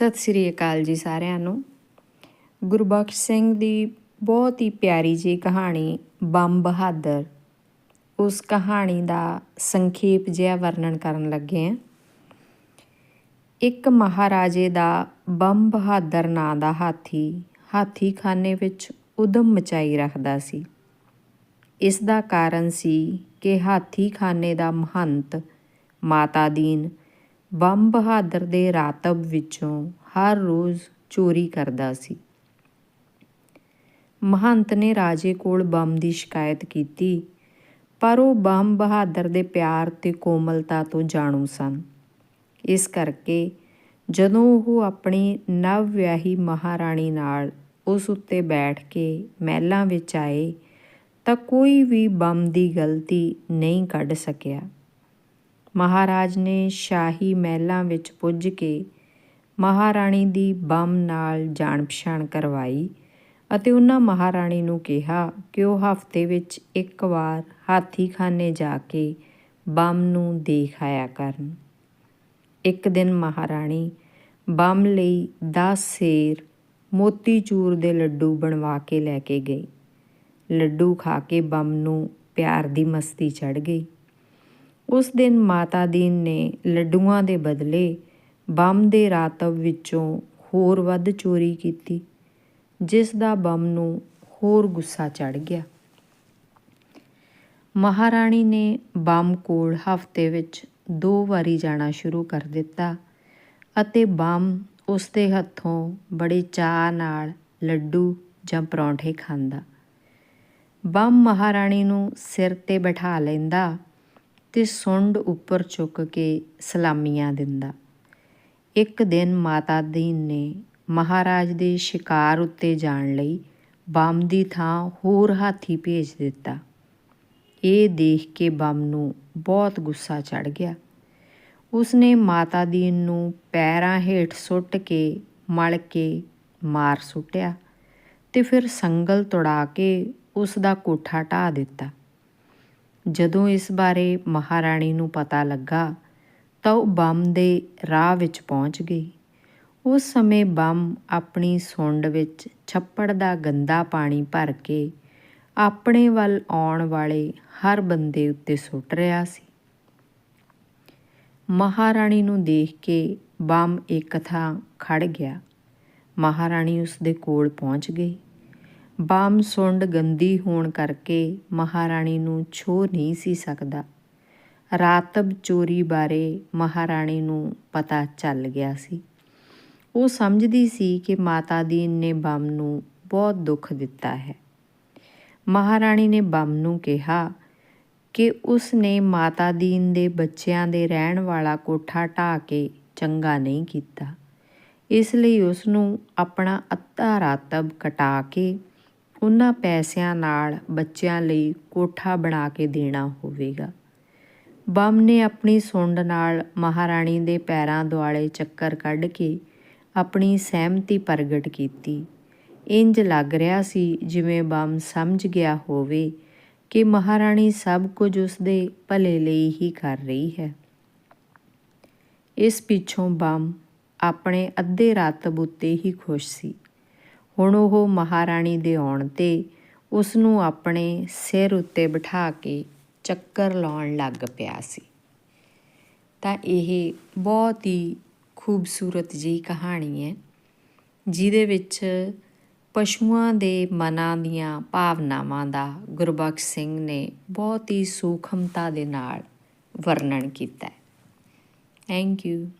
ਸਤਿ ਸ੍ਰੀ ਅਕਾਲ ਜੀ ਸਾਰਿਆਂ ਨੂੰ। ਗੁਰਬਖਸ਼ ਸਿੰਘ ਦੀ ਬਹੁਤ ਹੀ ਪਿਆਰੀ ਜੀ ਕਹਾਣੀ, ਬੰਬ ਬਹਾਦਰ। ਉਸ ਕਹਾਣੀ ਦਾ ਸੰਖੇਪ ਜਿਹਾ ਵਰਣਨ ਕਰਨ ਲੱਗੇ ਹਾਂ। ਇੱਕ ਮਹਾਰਾਜੇ ਦਾ ਬੰਬ ਬਹਾਦਰ ਨਾਂ ਦਾ ਹਾਥੀ, ਹਾਥੀਖਾਨੇ ਵਿੱਚ ਉਦਮ ਮਚਾਈ ਰੱਖਦਾ ਸੀ। ਇਸ ਦਾ ਕਾਰਨ ਸੀ ਕਿ ਹਾਥੀਖਾਨੇ ਦਾ ਮਹੰਤ, ਮਾਤਾ ਦੀਨ ਬੰਬ ਬਹਾਦਰ ਦੇ ਰਾਤਬ ਵਿੱਚੋਂ ਹਰ ਰੋਜ਼ ਚੋਰੀ ਕਰਦਾ ਸੀ। ਮਹੰਤ ਨੇ ਰਾਜੇ ਕੋਲ ਬੰਬ ਦੀ ਸ਼ਿਕਾਇਤ ਕੀਤੀ, ਪਰ ਉਹ ਬੰਬ ਬਹਾਦਰ ਦੇ ਪਿਆਰ ਤੇ ਕੋਮਲਤਾ ਤੋਂ ਜਾਣੂ ਸਨ। ਇਸ ਕਰਕੇ ਜਦੋਂ ਉਹ ਆਪਣੀ ਨਵ ਵਿਆਹੀ ਮਹਾਰਾਣੀ ਨਾਲ ਉਸ ਉੱਤੇ ਬੈਠ ਕੇ ਮਹਿਲਾਂ ਵਿੱਚ ਆਏ, ਤਾਂ ਕੋਈ ਵੀ ਬੰਮ ਦੀ ਗਲਤੀ ਨਹੀਂ ਕੱਢ ਸਕਿਆ। ਮਹਾਰਾਜ ਨੇ ਸ਼ਾਹੀ ਮਹਿਲਾਂ ਵਿੱਚ ਪੁੱਜ ਕੇ ਮਹਾਰਾਣੀ ਦੀ ਬੰਮ ਨਾਲ ਜਾਣ ਪਛਾਣ ਕਰਵਾਈ ਅਤੇ ਉਹਨਾਂ ਮਹਾਰਾਣੀ ਨੂੰ ਕਿਹਾ ਕਿ ਉਹ ਹਫ਼ਤੇ ਵਿੱਚ ਇੱਕ ਵਾਰ ਹਾਥੀਖਾਨੇ ਜਾ ਕੇ ਬੰਮ ਨੂੰ ਦੇਖ ਆਇਆ ਕਰਨ। ਇੱਕ ਦਿਨ ਮਹਾਰਾਣੀ ਬੰਮ ਲਈ 10 ਸੇਰ ਮੋਤੀਚੂਰ ਦੇ ਲੱਡੂ ਬਣਵਾ ਕੇ ਲੈ ਕੇ ਗਈ। ਲੱਡੂ ਖਾ ਕੇ ਬੰਮ ਨੂੰ ਪਿਆਰ ਦੀ ਮਸਤੀ ਚੜ ਗਈ। ਉਸ ਦਿਨ ਮਾਤਾ ਦੀਨ ਨੇ ਲੱਡੂਆਂ ਦੇ ਬਦਲੇ ਬੰਮ ਦੇ ਰਾਤਬ ਵਿੱਚੋਂ ਹੋਰ ਵੱਧ ਚੋਰੀ ਕੀਤੀ, ਜਿਸ ਦਾ ਬੰਮ ਨੂੰ ਹੋਰ ਗੁੱਸਾ ਚੜ ਗਿਆ। ਮਹਾਰਾਣੀ ਨੇ ਬੰਮ ਕੋਲ ਹਫ਼ਤੇ ਵਿੱਚ ਦੋ ਵਾਰੀ ਜਾਣਾ ਸ਼ੁਰੂ ਕਰ ਦਿੱਤਾ ਅਤੇ ਬੰਮ ਉਸ ਦੇ ਹੱਥੋਂ ਬੜੇ ਚਾਹ ਨਾਲ ਲੱਡੂ ਜਾਂ ਪਰੌਂਠੇ ਖਾਂਦਾ। ਬੰਮ ਮਹਾਰਾਣੀ ਨੂੰ ਸਿਰ ਤੇ ਬਿਠਾ ਲੈਂਦਾ ਤੇ ਸੁੰਡ ਉੱਪਰ ਚੁੱਕ ਕੇ ਸਲਾਮੀਆਂ ਦਿੰਦਾ। ਇੱਕ ਦਿਨ ਮਾਤਾ ਦੀਨ ਨੇ ਮਹਾਰਾਜ ਦੇ ਸ਼ਿਕਾਰ ਉੱਤੇ ਜਾਣ ਲਈ ਬੰਮ ਦੀ ਥਾਂ ਹੋਰ ਹਾਥੀ ਭੇਜ ਦਿੱਤਾ। ਇਹ ਦੇਖ ਕੇ ਬੰਮ ਨੂੰ ਬਹੁਤ ਗੁੱਸਾ ਚੜ ਗਿਆ। ਉਸਨੇ ਮਾਤਾ ਦੀਨ ਨੂੰ ਪੈਰਾਂ ਹੇਠ ਸੁੱਟ ਕੇ, ਮਲ ਕੇ ਮਾਰ ਸੁੱਟਿਆ ਤੇ ਫਿਰ ਸੰਗਲ ਤੁੜਾ ਕੇ ਉਸ ਦਾ ਕੋਠਾ ਢਾ ਦਿੱਤਾ। ਜਦੋਂ ਇਸ ਬਾਰੇ ਮਹਾਰਾਣੀ ਨੂੰ ਪਤਾ ਲੱਗਾ, ਤਾਂ ਉਹ ਬੰਮ ਦੇ ਰਾਹ ਵਿੱਚ ਪਹੁੰਚ ਗਈ। ਉਸ ਸਮੇਂ ਬੰਮ ਆਪਣੀ ਸੁੰਡ ਵਿੱਚ ਛੱਪੜ ਦਾ ਗੰਦਾ ਪਾਣੀ ਭਰ ਕੇ ਆਪਣੇ ਵੱਲ ਆਉਣ ਵਾਲੇ ਹਰ ਬੰਦੇ ਉੱਤੇ ਸੁੱਟ ਰਿਹਾ ਸੀ। ਮਹਾਰਾਣੀ ਨੂੰ ਦੇਖ ਕੇ ਬੰਮ ਇੱਕ ਥਾਂ ਖੜ ਗਿਆ। ਮਹਾਰਾਣੀ ਉਸ ਦੇ ਕੋਲ ਪਹੁੰਚ ਗਈ। ਬਾਮ ਸੁੰਡ ਗੰਦੀ ਹੋਣ ਕਰਕੇ ਮਹਾਰਾਣੀ ਨੂੰ ਛੋ ਨਹੀਂ ਸੀ ਸਕਦਾ। ਰਾਤਬ ਚੋਰੀ ਬਾਰੇ ਮਹਾਰਾਣੀ ਨੂੰ ਪਤਾ ਚੱਲ ਗਿਆ ਸੀ। ਉਹ ਸਮਝਦੀ ਸੀ ਕਿ ਮਾਤਾ ਦੀਨ ਨੇ ਬੰਮ ਨੂੰ ਬਹੁਤ ਦੁੱਖ ਦਿੱਤਾ ਹੈ। ਮਹਾਰਾਣੀ ਨੇ ਬੰਮ ਨੂੰ ਕਿਹਾ ਕਿ ਉਸ ਨੇ ਮਾਤਾ ਦੀਨ ਦੇ ਬੱਚਿਆਂ ਦੇ ਰਹਿਣ ਵਾਲਾ ਕੋਠਾ ਢਾ ਕੇ ਚੰਗਾ ਨਹੀਂ ਕੀਤਾ। ਇਸ ਲਈ ਉਸ ਨੂੰ ਆਪਣਾ ਅੱਧਾ ਰਾਤਬ ਕਟਾ ਕੇ ਉਹਨਾਂ ਪੈਸਿਆਂ ਨਾਲ ਬੱਚਿਆਂ ਲਈ ਕੋਠਾ ਬਣਾ ਕੇ ਦੇਣਾ ਹੋਵੇਗਾ। ਬੰਮ ਨੇ ਆਪਣੀ ਸੁੰਡ ਨਾਲ ਮਹਾਰਾਣੀ ਦੇ ਪੈਰਾਂ ਦੁਆਲੇ ਚੱਕਰ ਕੱਢ ਕੇ ਆਪਣੀ ਸਹਿਮਤੀ ਪ੍ਰਗਟ ਕੀਤੀ। ਇੰਜ ਲੱਗ ਰਿਹਾ ਸੀ ਜਿਵੇਂ ਬੰਮ ਸਮਝ ਗਿਆ ਹੋਵੇ ਕਿ ਮਹਾਰਾਣੀ ਸਭ ਕੁਝ ਉਸ ਦੇ ਭਲੇ ਲਈ ਹੀ ਕਰ ਰਹੀ ਹੈ। ਇਸ ਪਿੱਛੋਂ ਬੰਮ ਆਪਣੇ ਅੱਧੇ ਰਾਤ ਬੁੱਤੇ ਹੀ ਖੁਸ਼ ਸੀ। ਹੁਣ ਉਹ ਮਹਾਰਾਣੀ ਦੇ ਆਉਣ ਤੇ ਉਸ ਨੂੰ ਆਪਣੇ ਸਿਰ ਉੱਤੇ ਬਿਠਾ ਕੇ ਚੱਕਰ ਲਾਉਣ ਲੱਗ ਪਿਆ ਸੀ। ਤਾਂ ਇਹ ਬਹੁਤ ਹੀ ਖੂਬਸੂਰਤ ਜੀ ਕਹਾਣੀ ਹੈ, ਜਿਹਦੇ ਵਿੱਚ ਪਸ਼ੂਆਂ ਦੇ ਮਨਾਂ ਦੀਆਂ ਭਾਵਨਾਵਾਂ ਦਾ ਗੁਰਬਖਸ਼ ਸਿੰਘ ਨੇ ਬਹੁਤ ਹੀ ਸੂਖਮਤਾ ਦੇ ਨਾਲ ਵਰਣਨ ਕੀਤਾ ਹੈ। Thank you